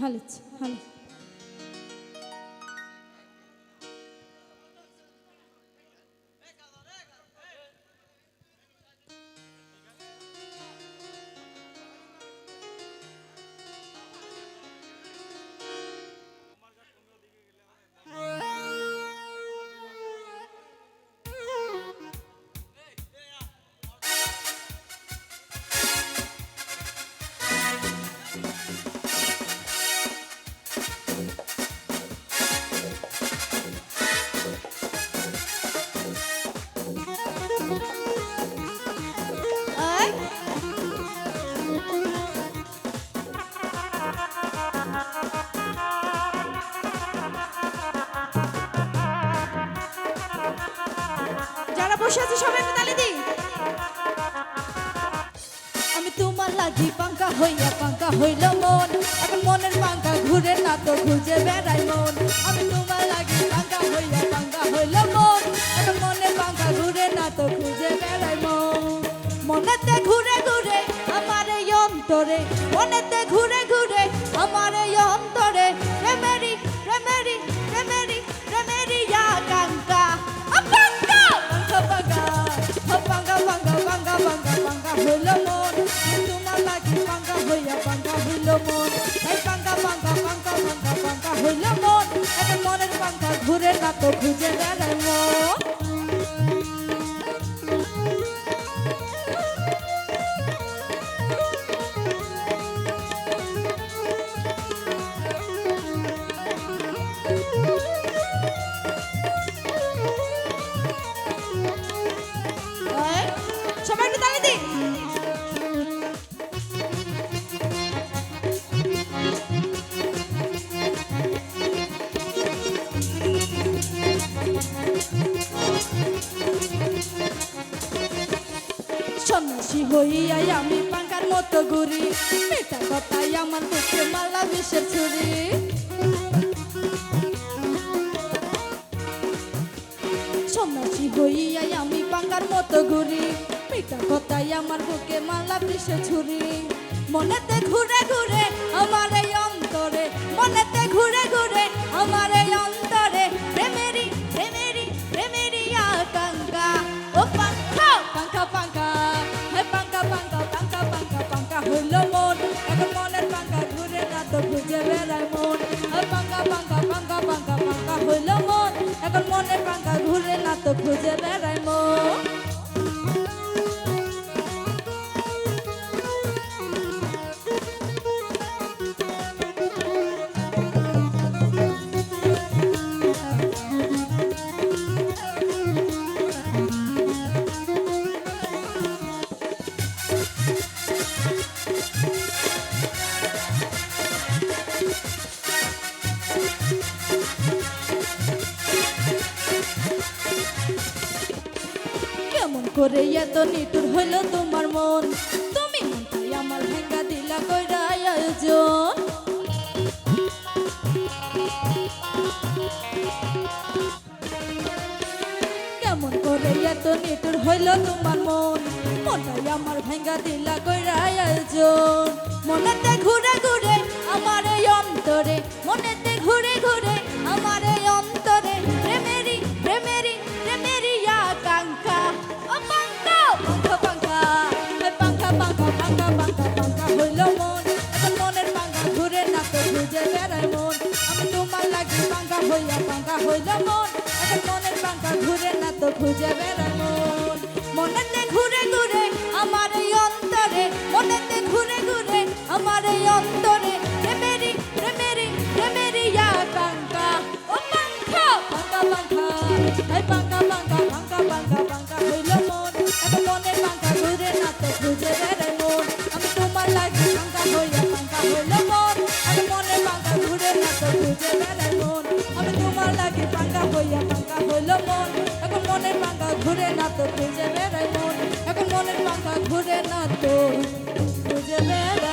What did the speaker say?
হালেছে হালে বসে আছে, সবাই তালি দিই। আমি তোমার লাগি পাঙ্কা হইয়া, পাঙ্কা হইল মন। এখন মনের পাঙ্কা ঘুরে না তো খুঁজে বেড়াই মন। আমি তোমার লাগি পাঙ্কা হইয়া, পাঙ্কা হইল মন। এখন মনের পাঙ্কা ঘুরে না তো খুঁজে বেড়াই মন। মনেতে ঘুরে ঘুরে আমার এই অন্তরে, মনেতে ঘুরে ঘুরে আমার এই অন্তরে না সন্ন্যাসী হইয়াই আমি পাঙ্কার মতো ঘুরি। এটা কথাই আমার মুখে মালা বিষের ছুরি। সন্ন্যাসী হইয়াই আমি পাঙ্কার মতো ঘুরি। পিতা কথাই আমার বুকে মালা বিষের ছুরি। মনেতে ঘুরে ঘুরে আমার এই অন্তরে, মনেতে ঘুরে ঘুরে মনের পাঙ্খা ঘুরে না তো খুঁজে করে এত নিটুর হইল তোমার মন। তুমি মনটাই আমার ভেঙ্গা দিলা কইরা আয়োজন। কেমন করে এত নিটুর হইল তোমার মন। মনটাই আমার ভেঙ্গা দিলা কইরা আয়োজন। মনেতে ঘুরে ঘুরে আমার এই অন্তরে, মনেতে ঘুরে হইয়া পাঙ্কা হইল মন। এখন মনের পাঙ্কা ঘুরে না তো খুঁজে বেড়ায় মন। মনেতে ঘুরে ঘুরে আমার এই অন্তরে, মনেতে ঘুরে ঘুরে আমার এই অন্তরে। প্রেমেরি প্রেমেরি প্রেমেরি পাঙ্কা ও পাঙ্খা পাঙ্কা পাঙ্কা তো খুঁজে বেড়াই মন। এখন মনের মাথা ঘুরে না তো। খুঁজে বেড়াই